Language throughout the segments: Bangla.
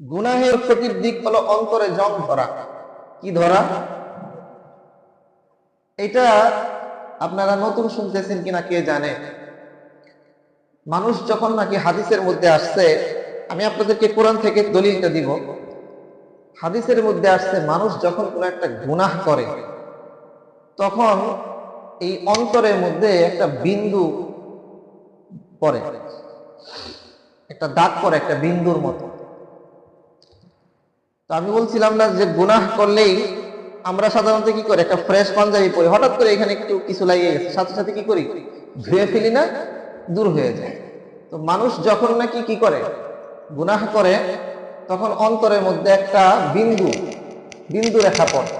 গুনাহের ক্ষতির দিক হলো অন্তরে জং ধরা। কি ধরা? এটা আপনারা নতুন শুনতেছেন কিনা কে জানে? মানুষ যখন নাকি হাদিসের মধ্যে আসছে, আমি আপনাদেরকে কোরআন থেকে দলিলটা দিব। হাদিসের মধ্যে আসছে, মানুষ যখন কোনো একটা গুনাহ করে, তখন এই অন্তরের মধ্যে একটা বিন্দু পড়ে। একটা দাগ পড়ে, একটা বিন্দুর মতো। তো আমি বলছিলাম না যে গুনাহ করলেই আমরা সাধারণত কি করি? একটা ফ্রেশ পাঞ্জাবি পরি। হঠাৎ করে এখানে একটু কিছু লাগিয়ে গেছে। সাথে সাথে কি করি? ধুয়ে ফেলি না, দূর হয়ে যায়। তো মানুষ যখন নাকি কি করে? গুনাহ করে, তখন অন্তরের মধ্যে একটা বিন্দু বিন্দু রেখা পড়ে।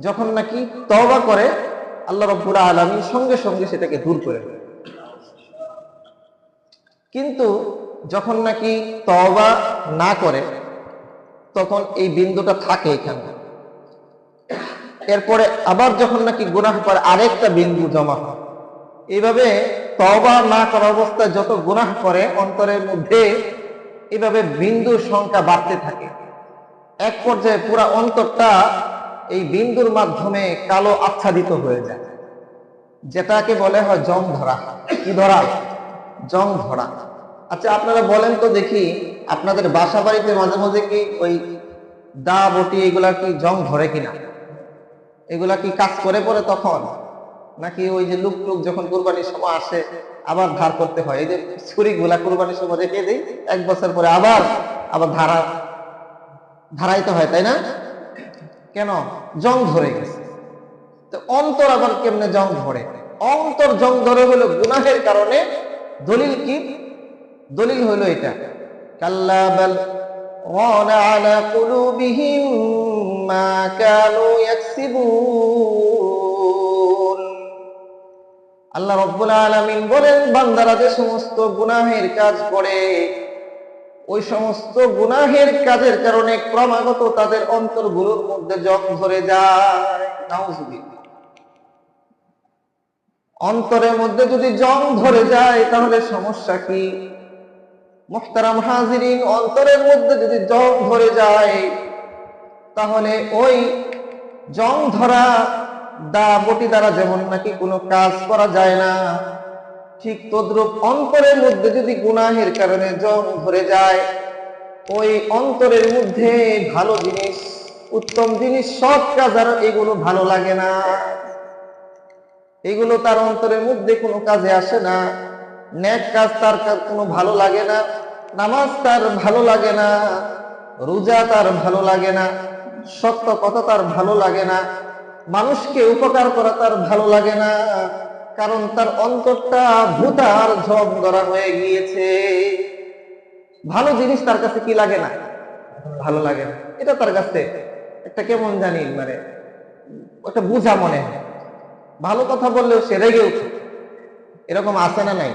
যখন নাকি তওবা করে, আল্লাহ রব্বুল আলমী সঙ্গে সঙ্গে সেটাকে দূর করে কিন্তু যখন নাকি তওবা না করে তখন এই বিন্দুটা থাকে এখানে। এরপরে আবার যখন নাকি গুনাহ করে আরেকটা বিন্দু জমা হয়। এইভাবে তওবা না করা অবস্থায় যত গুনাহ করে অন্তরের মধ্যে এইভাবে বিন্দুর সংখ্যা বাড়তে থাকে। এক পর্যায়ে পুরা অন্তরটা এই বিন্দুর মাধ্যমে কালো আচ্ছাদিত হয়ে যায়। যেটাকে বলে হয় জং ধরা কি ধরা? জং ধরা আচ্ছা আপনারা বলেন তো দেখি, আপনাদের বাসা বাড়িতে মাঝে মাঝে কি ওই দা বটি, এগুলা কি জং ধরে কিনা? এগুলা কি কাজ করে পরে তখন? নাকি ওই যে লুক টুক যখন কুরবানির সময় আসে, আবার ধার করতে হয়? এই যে ছুরি গুলা কুরবানির সময় রেখে দিই, এক বছর পরে আবার আবার ধারা, ধারাইতে হয়, তাই না? কেন? জং ধরে গেছে। তো অন্তর আবার কেমনে জং ধরে? অন্তর জং ধরে হলো গুনাহের কারণে দলিল কি? দলিল হলো এটা। কাল্লা রানা আলা কুলুবিহিম মা কানু ইয়াকসিবুন। আল্লাহ রব্বুল আলামিন বলেন, বান্দারা যে সমস্ত গুনাহের কাজ করে, ওই সমস্ত গুনাহের কাজের কারণে ক্রমাগত তাদের অন্তরগুলোর মধ্যে জং ধরে যায়। অন্তরের মধ্যে যদি জং ধরে যায়, তাহলে সমস্যা কি? মুহতারাম হাজিরিন, অন্তরের মধ্যে যদি জং ধরে যায়, তাহলে ওই জং ধরা দা বটি দ্বারা যেমন নাকি কোনো কাজ করা যায় না, ঠিক তদ্রুপ অন্তরের মধ্যে যদি গুনাহের কারণে জং ধরে যায়, ওই অন্তরের মধ্যে ভালো জিনিস, উত্তম জিনিস, সব কাজ আর এগুলো ভালো লাগে না। এগুলো তার অন্তরের মধ্যে কোনো কাজে আসে না ন্যাক কাজ তার কোনো ভালো লাগে না। নামাজ তার ভালো লাগে না, রোজা তার ভালো লাগে না, সত্য কথা তার ভালো লাগে না, মানুষকে উপকার করা তার ভালো লাগে না, কারণ তার অন্তরটা ভূতার ঝম ধরা হয়ে গিয়েছে। ভালো জিনিস তার কাছে কি লাগে না? ভালো লাগে না। এটা তার কাছে একটা কেমন জানি মানে একটা বুঝা মনে হয়। ভালো কথা বললেও সে রেগে উঠে। এরকম আসে না নাই?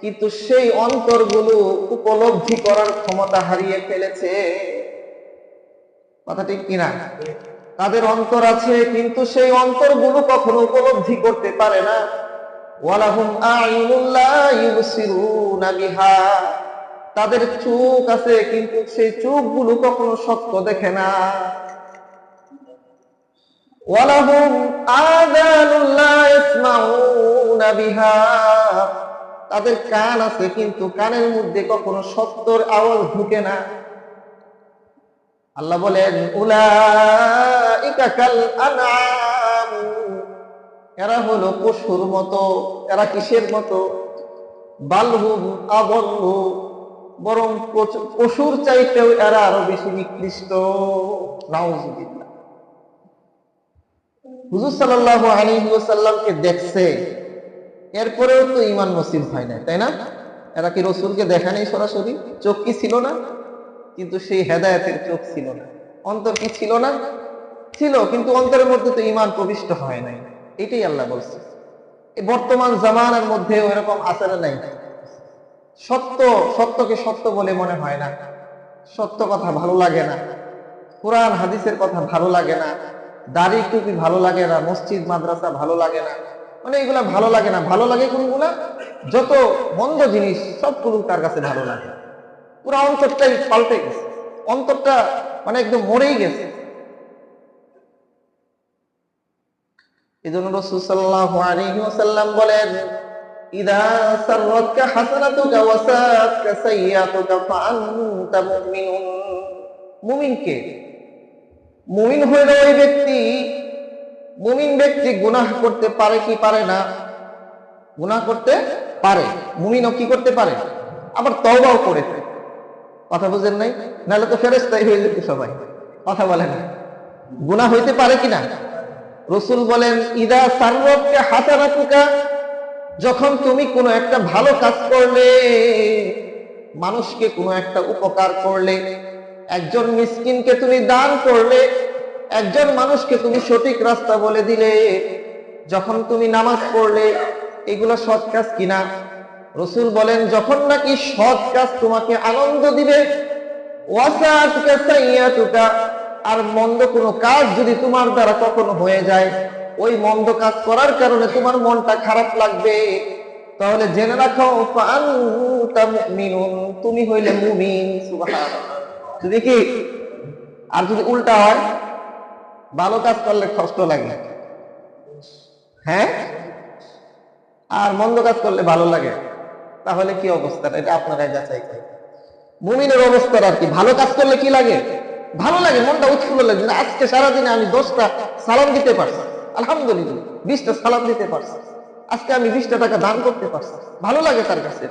কিন্তু সেই অন্তরগুলো উপলব্ধি করার ক্ষমতা হারিয়ে ফেলেছে। কথা ঠিক কিনা? তাদের অন্তর আছে, কিন্তু সেই অন্তরগুলো কখনো উপলব্ধি করতে পারে না। তাদের চোখ আছে, কিন্তু সেই চোখগুলো কখনো সত্য দেখে না। তাদের কান আছে, কিন্তু কানের মধ্যে কখনো সত্যর আওয়াজ ঢুকে না। আল্লাহ বলেন এরা হলো পশুর মতো, এরা কিসের মতো? বালহুম আবল্লু বরং পশুর চাইতেও এরা আরও বেশি নিকৃষ্ট। হুজুর সাল্লাল্লাহু আলাইহি ওয়াসাল্লামকে দেখছে। এরপরেও তো ইমান নসিব হয় না, তাই না? এরা কি রসুলকে দেখা নেই সরাসরি? চোখ কি ছিল না? কিন্তু সেই হেদায়েতের চোখ ছিল না। অন্তর কি ছিল না? ছিল, কিন্তু অন্তরের মধ্যে তো ইমান প্রবিষ্ট হয় নাই। এটাই আল্লাহ বলছে। বর্তমান জামানার মধ্যে ওইরকম আচারে নাই? সত্য, সত্যকে সত্য বলে মনে হয় না। সত্য কথা ভালো লাগে না। কোরআন, হাদিসের কথা ভালো লাগে না। দাড়ি টুপি ভালো লাগে না। মসজিদ, মাদ্রাসা ভালো লাগে না। মানে এগুলা ভালো লাগে না। ভালো লাগে কোনগুলা? যত মন্দ জিনিস, সবগুলো তার কাছে ভালো লাগে। পুরো অন্তরটাই পাল্টে গেছে। অন্তরটা মানে একদম মরেই গেছে। এই জন্য রসুল সাল্লাল্লাহু বলেন মুমিনুন। মুমিন হইল ওই ব্যক্তি মুমিন ব্যক্তি গুনাহ করতে পারে কি পারে না? গুনাহ করতে পারে। মুমিনও কি করতে পারে? আবার তওবাও করে কথা বুঝেন নাই? নাহলে তো ফেরেশতাই হয়ে যেত সবাই। কথা বলে না। গুনাহ হইতে পারে কি না? রসুল বলেন, ইদা সার্বকে হাসানাতুকা যখন তুমি কোনো একটা ভালো কাজ করলে, মানুষকে কোনো একটা উপকার করলে, একজন মিসকিনকে তুমি দান করলে একজন মানুষকে তুমি সঠিক রাস্তা বলে দিলে, যখন তুমি নামাজ পড়লে, এগুলো সৎ কাজ কিনা? রসুল বলেন, যখন নাকি সৎ কাজ তোমাকে আনন্দ দিবে আর মন্দ কোনো কাজ যদি তোমার দ্বারা কখনো হয়ে যায়, ওই মন্দ কাজ করার কারণে তোমার মনটা খারাপ লাগবে। তাহলে জেনে রাখো তুমি হইলে মুমিন যদি কি, আর যদি উল্টা হয়? ভালো কাজ করলে কষ্ট লাগে। হ্যাঁ? আর মন্দ কাজ করলে ভালো লাগে। তাহলে কি অবস্থা এটা আপনারাই যাচাই করেন। মুমিনের অবস্থার আর কি? ভালো কাজ করলে কি লাগে? ভালো লাগে, মনটা উৎফুল্ল লাগে। যে আজকে সারাদিনে আমি দশটা সালাম দিতে পারছি। আলহামদুলিল্লাহ, বিশটা সালাম দিতে পারছি। আজকে আমি বিশটা টাকা দান করতে পারছি। ভালো লাগে তার কাছে।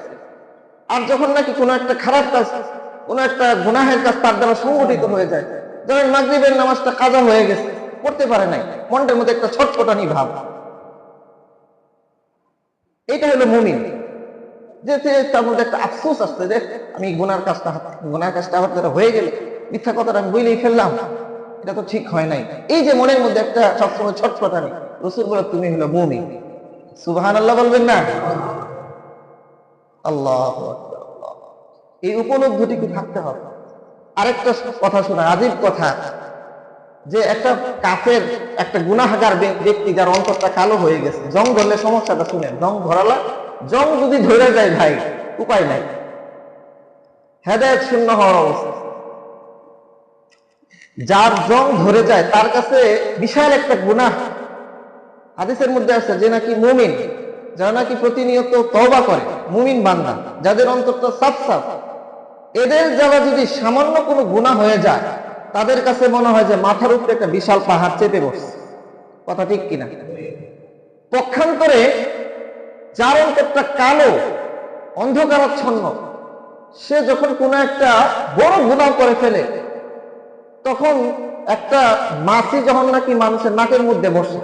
আর যখন নাকি কোনো একটা খারাপ কাজ, কোনো একটা গুনাহের কাজ তার দ্বারা সংগঠিত হয়ে যায় যেমন মাগরিবের নামাজটা কাজা হয়ে গেছে, পড়তে পারে নাই, মনটার মধ্যে একটা ছটপটানি ভাব। এটা হলো মুমিন। যে তার মধ্যে একটা আফসোস আসছে যে আমি গুনার কাজটা গুনার কাজটা আমার দ্বারা হয়ে গেল, মিথ্যা কথাটা আমি বলেই ফেললাম। এটা তো ঠিক হয় নাই। এই যে মনের মধ্যে একটা সবসময় ছটফটানি, রসুল বলে, তুমি হলো মুমিন। সুবাহান আল্লাহ বলবেন না? আল্লাহ এই উপলব্ধিটি কি থাকতে হবে। আরেকটা কথা শোনা আজীব কথা। যে একটা কাফের, একটা গুনাহাগার ব্যক্তি যার অন্তরটা কালো হয়ে গেছে, জং ধরলে সমস্যাটা শুনেন, জং ধরালা, জং যদি ধরে যায় ভাই, উপায় নাই। হেদায়ত শূন্য হওয়ার অবস্থা। যার জং ধরে যায়, তার কাছে বিশাল একটা গুনাহ। হাদিসের মধ্যে আছে যে নাকি মুমিন, যারা নাকি প্রতিনিয়ত তওবা করে, মুমিন বান্দা, যাদের অন্তরটা সাফ সাফ এদের যারা যদি সামান্য কোনো গুনাহ হয়ে যায়, তাদের কাছে মনে হয় যে মাথার উপরে একটা বিশাল পাহাড় চেপে বসছে। কথা ঠিক কিনা? পক্ষান্তরে যার অন্তরটা কালো, অন্ধকারাচ্ছন্ন, সে যখন কোনো একটা বড় গুনাহ করে ফেলে, তখন একটা মাছি যখন নাকি মানুষের নাকের মধ্যে বসে,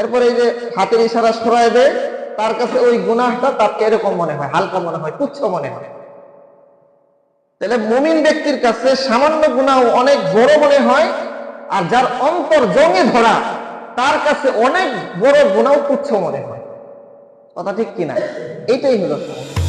এরপরে এই যে হাতের ইশারা সরায় দেয়, তার কাছে ওই গুনাহটা তাকে এরকম মনে হয়, হালকা মনে হয়, তুচ্ছ মনে হয়। তাহলে মুমিন ব্যক্তির কাছে সামান্য গুণাও অনেক বড় মনে হয়, আর যার অন্তর জমে ধরা, তার কাছে অনেক বড় গুণাও তুচ্ছ মনে হয়। কথা ঠিক কিনা? এইটাই হলো সমস্যা।